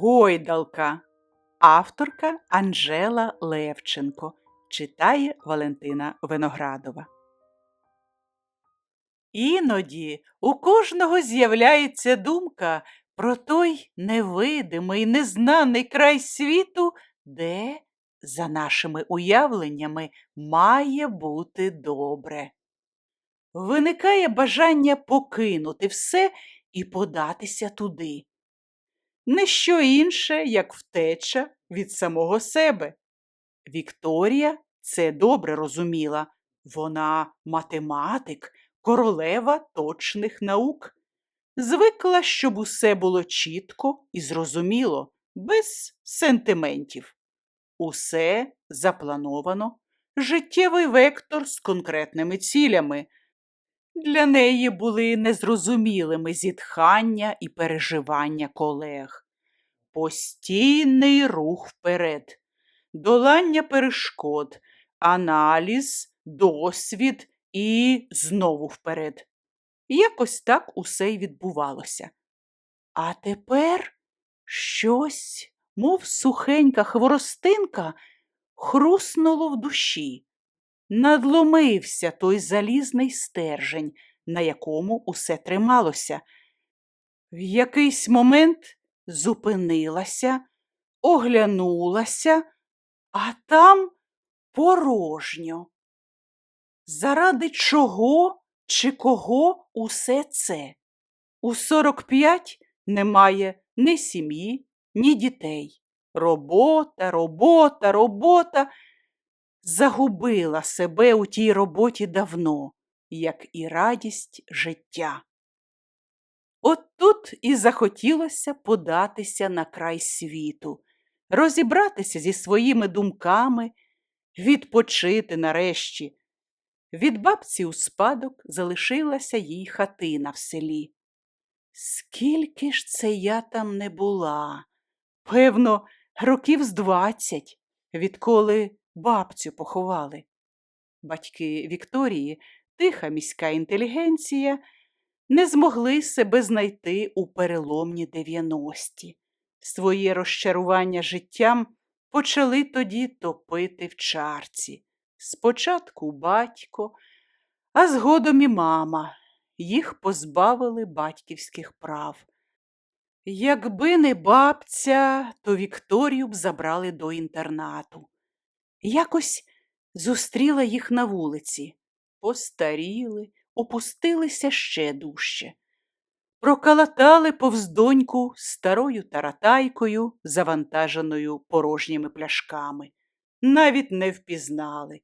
Гойдалка. Авторка Анжела Левченко. Читає Валентина Виноградова. Іноді у кожного з'являється думка про той невидимий, незнаний край світу, де, за нашими уявленнями, має бути добре. Виникає бажання покинути все і податися туди не що інше, як втеча від самого себе. Вікторія це добре розуміла. Вона математик, королева точних наук. Звикла, щоб усе було чітко і зрозуміло, без сентиментів. Усе заплановано, життєвий вектор з конкретними цілями. Для неї були незрозумілими зітхання і переживання колег. Постійний рух вперед, долання перешкод, аналіз, досвід і знову вперед. Якось так усе й відбувалося. А тепер щось, мов сухенька хворостинка, хруснуло в душі. Надломився той залізний стержень, на якому усе трималося. В якийсь момент зупинилася, оглянулася, а там порожньо. Заради чого чи кого усе це? У 45 немає ні сім'ї, ні дітей. Робота, робота, робота загубила себе у тій роботі давно, як і радість життя. От тут і захотілося податися на край світу, розібратися зі своїми думками, відпочити нарешті. Від бабці у спадок залишилася їй хатина в селі. Скільки ж це я там не була? Певно, років з двадцять, відколи бабцю поховали. Батьки Вікторії, тиха міська інтелігенція, не змогли себе знайти у переломні дев'яності. Своє розчарування життям почали тоді топити в чарці. Спочатку батько, а згодом і мама. Їх позбавили батьківських прав. Якби не бабця, то Вікторію б забрали до інтернату. Якось зустріла їх на вулиці, постаріли, опустилися ще дужче. Прокалатали повз доньку старою таратайкою, завантаженою порожніми пляшками. Навіть не впізнали.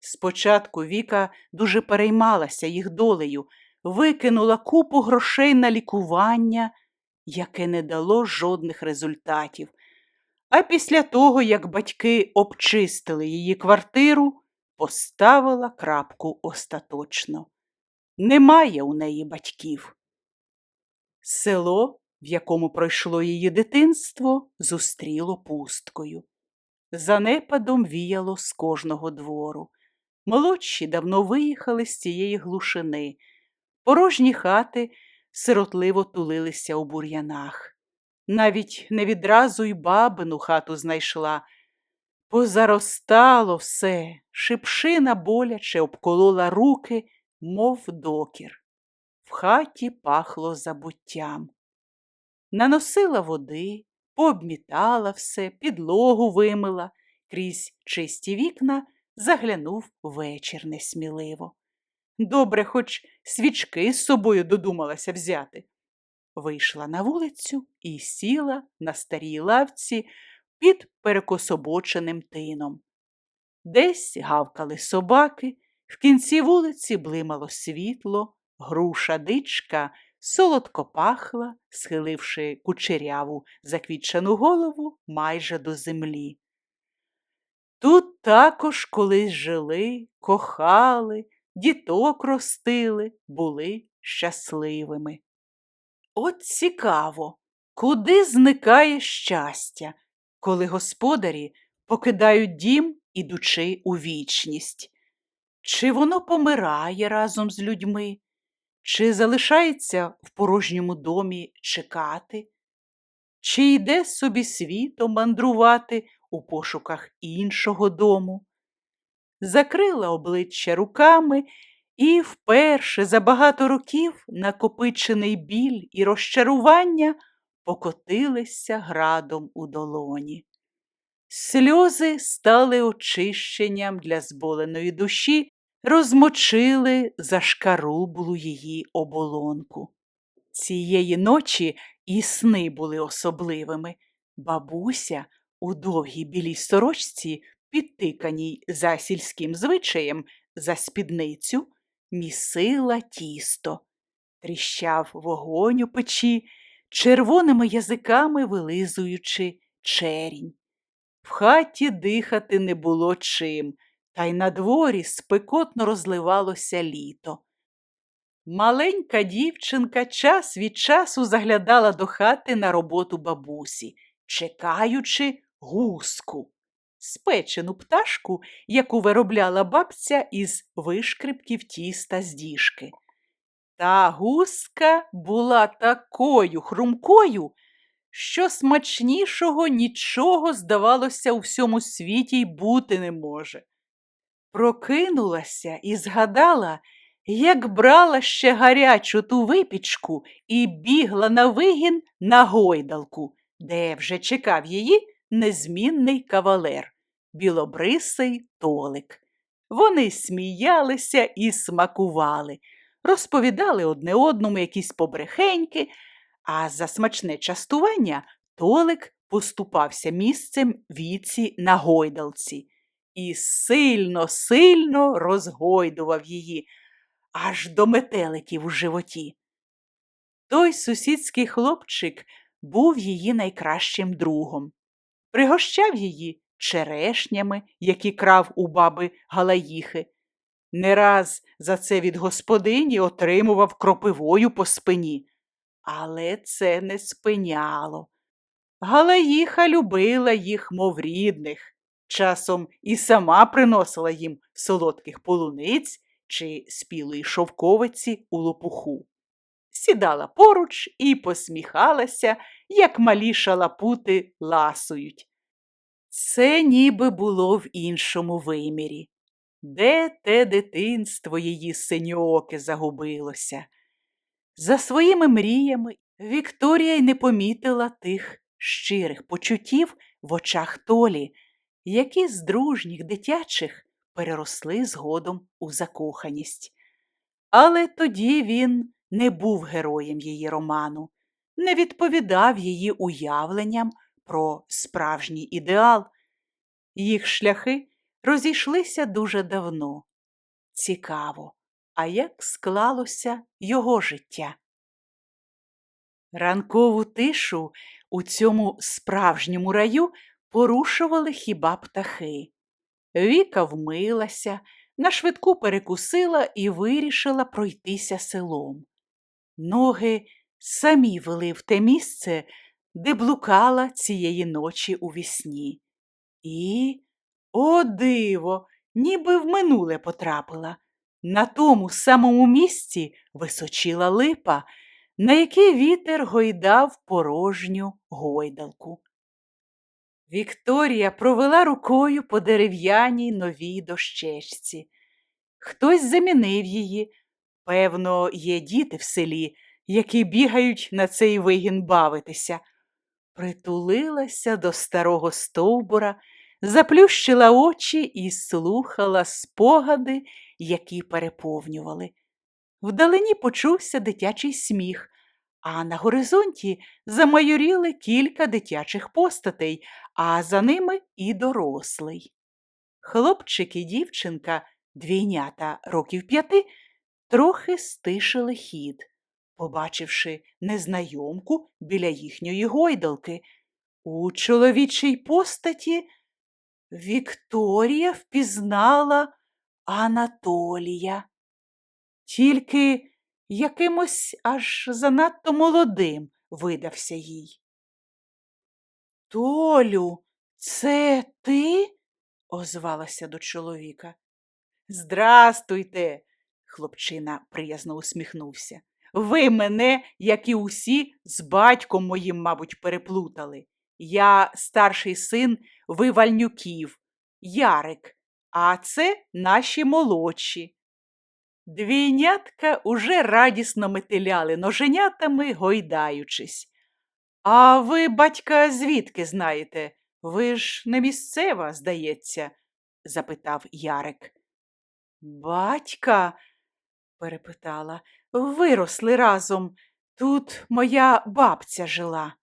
Спочатку Віка дуже переймалася їх долею, викинула купу грошей на лікування, яке не дало жодних результатів. А після того, як батьки обчистили її квартиру, поставила крапку остаточно. Немає у неї батьків. Село, в якому пройшло її дитинство, зустріло пусткою. Занепадом віяло з кожного двору. Молодші давно виїхали з цієї глушини, порожні хати сиротливо тулилися у бур'янах навіть не відразу й бабину хату знайшла. Позаростало все, шипшина боляче обколола руки, мов докір. В хаті пахло забуттям. Наносила води, пообмітала все, підлогу вимила, крізь чисті вікна заглянув вечір несміливо. Добре, хоч свічки з собою додумалася взяти вийшла на вулицю і сіла на старій лавці під перекособоченим тином. Десь гавкали собаки, в кінці вулиці блимало світло, груша дичка солодко пахла, схиливши кучеряву заквітчену голову майже до землі. Тут також колись жили, кохали, діток ростили, були щасливими. От цікаво, куди зникає щастя, коли господарі покидають дім, ідучи у вічність? Чи воно помирає разом з людьми, чи залишається в порожньому домі чекати? чи йде собі світом мандрувати у пошуках іншого дому. Закрила обличчя руками і вперше за багато років накопичений біль і розчарування покотилися градом у долоні. Сльози стали очищенням для зболеної душі, розмочили зашкарублу її оболонку. Цієї ночі і сни були особливими. Бабуся у довгій білій сорочці, підтиканій за сільським звичаєм, за спідницю, місила тісто, тріщав вогонь у печі, червоними язиками вилизуючи черінь. В хаті дихати не було чим, та й на дворі спекотно розливалося літо. Маленька дівчинка час від часу заглядала до хати на роботу бабусі, чекаючи гуску, спечену пташку, яку виробляла бабця із вишкрипків тіста з діжки. Та гуска була такою хрумкою, що смачнішого нічого, здавалося, у всьому світі й бути не може. Прокинулася і згадала, як брала ще гарячу ту випічку і бігла на вигін на гойдалку, де вже чекав її незмінний кавалер, білобрисий толик. Вони сміялися і смакували, розповідали одне одному якісь побрехеньки, а за смачне частування Толик поступався місцем віці на гойдалці і сильно, сильно розгойдував її, аж до метеликів у животі. Той сусідський хлопчик був її найкращим другом. Пригощав її черешнями, які крав у баби Галаїхи. Не раз за це від господині отримував кропивою по спині. Але це не спиняло. Галаїха любила їх, мов рідних, часом і сама приносила їм солодких полуниць чи спілої шовковиці у лопуху. Сідала поруч і посміхалася, як малі шалапути ласують. Це ніби було в іншому вимірі. Де те дитинство її синьоке загубилося? За своїми мріями Вікторія й не помітила тих щирих почуттів в очах Толі, які з дружніх дитячих переросли згодом у закоханість. Але тоді він не був героєм її роману, не відповідав її уявленням про справжній ідеал. Їх шляхи розійшлися дуже давно. Цікаво, а як склалося його життя? Ранкову тишу у цьому справжньому раю порушували хіба птахи. Віка вмилася, нашвидку перекусила і вирішила пройтися селом. Ноги самі вели в те місце, де блукала цієї ночі у вісні. І, о, диво, ніби в минуле потрапила. На тому самому місці височила липа, на який вітер гойдав порожню гойдалку. Вікторія провела рукою по дерев'яній новій дощечці. Хтось замінив її. Певно, є діти в селі, які бігають на цей вигін бавитися. Притулилася до старого стовбура, заплющила очі і слухала спогади, які переповнювали. Вдалині почувся дитячий сміх, а на горизонті замайоріли кілька дитячих постатей, а за ними і дорослий. Хлопчик і дівчинка, двійнята років п'яти, трохи стишили хід, побачивши незнайомку біля їхньої гойдалки. У чоловічій постаті Вікторія впізнала Анатолія. Тільки якимось аж занадто молодим видався їй. Толю, це ти? озвалася до чоловіка. Здрастуйте, хлопчина приязно усміхнувся. Ви мене, як і усі, з батьком моїм, мабуть, переплутали. Я старший син вивальнюків, Ярик, а це наші молодші. Двійнятка уже радісно метеляли ноженятами, гойдаючись. А ви, батька, звідки знаєте? Ви ж не місцева, здається, запитав Ярик. Батька, перепитала, виросли разом. Тут моя бабця жила.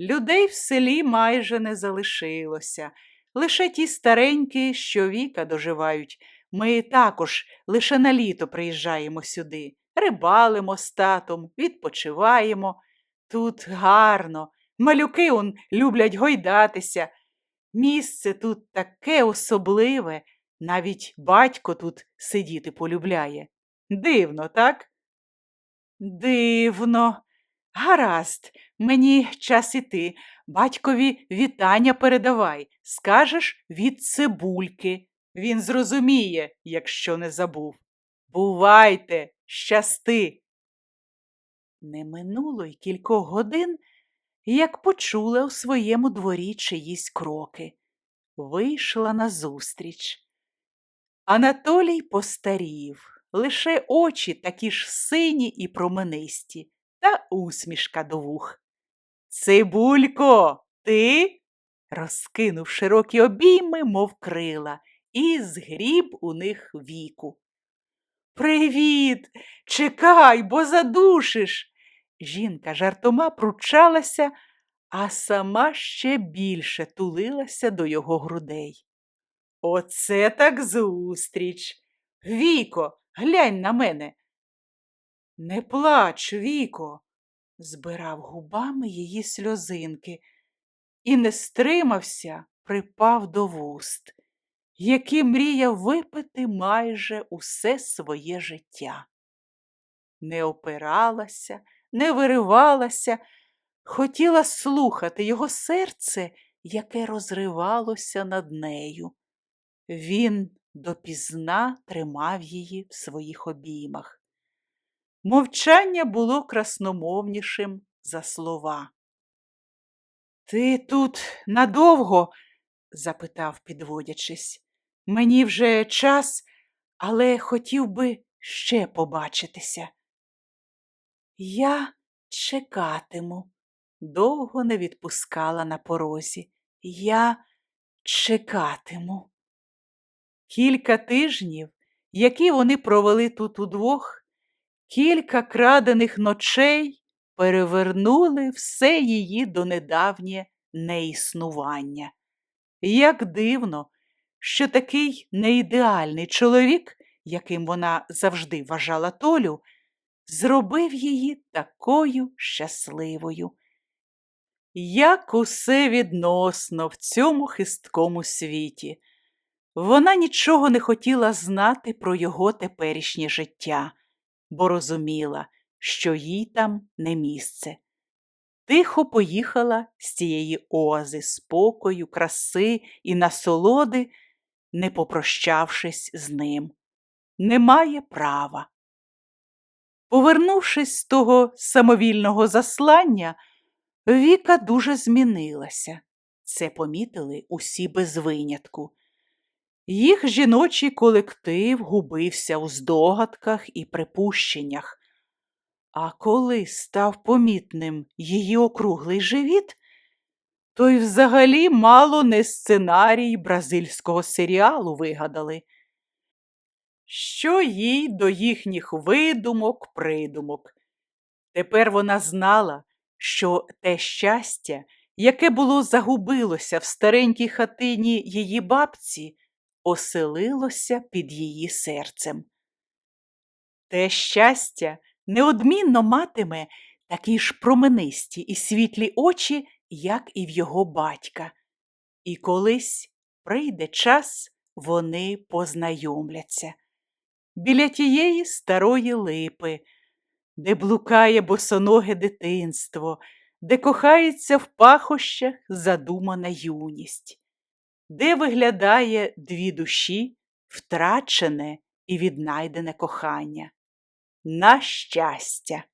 Людей в селі майже не залишилося, лише ті старенькі, що віка доживають. Ми також лише на літо приїжджаємо сюди, рибалимо з татом, відпочиваємо. Тут гарно, малюки он люблять гойдатися. Місце тут таке особливе, навіть батько тут сидіти полюбляє. Дивно, так? Дивно. Гаразд, мені час іти. Батькові вітання передавай. Скажеш від цибульки. Він зрозуміє, якщо не забув. Бувайте, щасти. Не минуло й кількох годин, як почула у своєму дворі чиїсь кроки. Вийшла назустріч. Анатолій постарів, лише очі такі ж сині і променисті, та усмішка до вух. Цибулько, ти? розкинув широкі обійми, мов крила, і згріб у них віку. Привіт, чекай, бо задушиш. Жінка жартома пручалася, а сама ще більше тулилася до його грудей. Оце так зустріч. Віко, глянь на мене. Не плач, Віко, збирав губами її сльозинки і не стримався, припав до вуст, які мріяв випити майже усе своє життя. Не опиралася, не виривалася, хотіла слухати його серце, яке розривалося над нею. Він допізна тримав її в своїх обіймах. Мовчання було красномовнішим за слова. Ти тут надовго? запитав, підводячись. Мені вже час, але хотів би ще побачитися. Я чекатиму, довго не відпускала на порозі. Я чекатиму. Кілька тижнів, які вони провели тут удвох, кілька крадених ночей перевернули все її донедавнє неіснування. Як дивно, що такий неідеальний чоловік, яким вона завжди вважала Толю, зробив її такою щасливою. Як усе відносно в цьому хисткому світі. Вона нічого не хотіла знати про його теперішнє життя, бо розуміла, що їй там не місце. Тихо поїхала з цієї оази спокою, краси і насолоди, не попрощавшись з ним. Немає права. Повернувшись з того самовільного заслання, Віка дуже змінилася. Це помітили усі без винятку. Їх жіночий колектив губився у здогадках і припущеннях. А коли став помітним її округлий живіт, то й взагалі мало не сценарій бразильського серіалу вигадали. Що їй до їхніх видумок, придумок. Тепер вона знала, що те щастя, яке було загубилося в старенькій хатині її бабці, оселилося під її серцем. Те щастя неодмінно матиме такі ж променисті і світлі очі, як і в його батька. І колись прийде час, вони познайомляться. Біля тієї старої липи, де блукає босоноге дитинство, де кохається в пахощах задумана юність, де виглядає дві душі, втрачене і віднайдене кохання. на щастя.